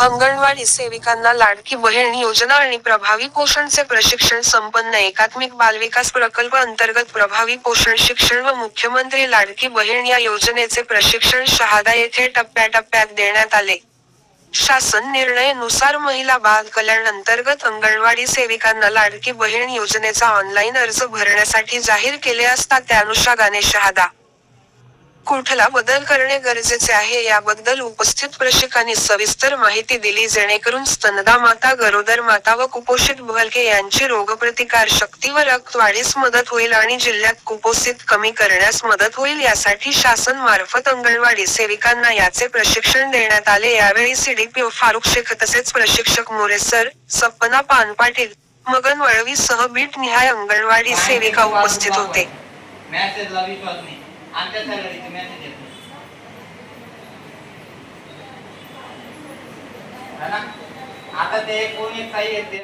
अंगणवाडी सेविकांना लाडकी बहीण योजना आणि प्रभावी पोषणचे प्रशिक्षण संपन्न एकात्मिक बालविकास प्रकल्प अंतर्गत प्रभावी पोषण शिक्षण व मुख्यमंत्री लाडकी बहीण या योजनेचे प्रशिक्षण शहादा येथे टप्प्याटप्प्यात देण्यात आले. शासन निर्णयानुसार महिला बाल कल्याण अंतर्गत अंगणवाडी सेविकांना लाडकी बहीण योजनेचा ऑनलाईन अर्ज भरण्यासाठी जाहीर केले असता त्यानुषंगाने शहादा कुठला बदल करणे गरजेचे आहे याबद्दल उपस्थित प्रशिक्षकांनी सविस्तर माहिती दिली जेणेकरून स्तनदा माता गरोदर माता व कुपोषित भलके यांची रोगप्रतिकार शक्ती व रक्तवाढीस मदत होईल आणि जिल्ह्यात कुपोषित कमी करण्यास मदत होईल यासाठी शासन मार्फत अंगणवाडी सेविकांना याचे प्रशिक्षण देण्यात आले. यावेळी सीडीपीओ फारुख शेख तसेच प्रशिक्षक मोरेसर सपना पानपाटील मगन वळवी सह बीट निहाय अंगणवाडी सेविका उपस्थित होते. आमच्या सॅलरीचे मॅसेज येत नाही आता ते कोणी काही येते